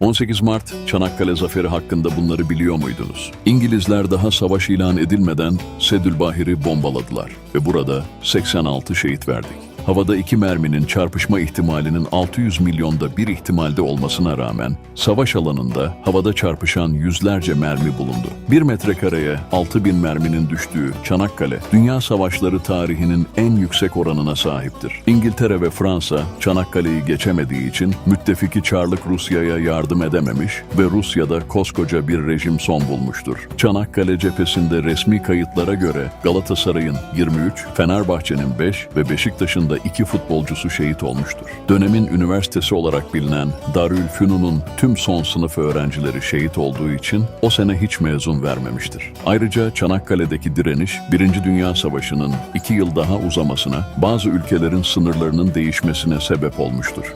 18 Mart Çanakkale Zaferi hakkında bunları biliyor muydunuz? İngilizler daha savaş ilan edilmeden Sedülbahir'i bombaladılar ve burada 86 şehit verdik. Havada iki merminin çarpışma ihtimalinin 600 milyonda bir ihtimalde olmasına rağmen savaş alanında havada çarpışan yüzlerce mermi bulundu. Bir metrekareye 6000 merminin düştüğü Çanakkale, Dünya Savaşları tarihinin en yüksek oranına sahiptir. İngiltere ve Fransa Çanakkale'yi geçemediği için müttefiki Çarlık Rusya'ya yardım edememiş ve Rusya'da koskoca bir rejim son bulmuştur. Çanakkale cephesinde resmi kayıtlara göre Galatasaray'ın 23, Fenerbahçe'nin 5 ve Beşiktaş'ın da 2 futbolcusu şehit olmuştur. Dönemin üniversitesi olarak bilinen Darülfünun'un tüm son sınıf öğrencileri şehit olduğu için o sene hiç mezun vermemiştir. Ayrıca Çanakkale'deki direniş, Birinci Dünya Savaşı'nın iki yıl daha uzamasına, bazı ülkelerin sınırlarının değişmesine sebep olmuştur.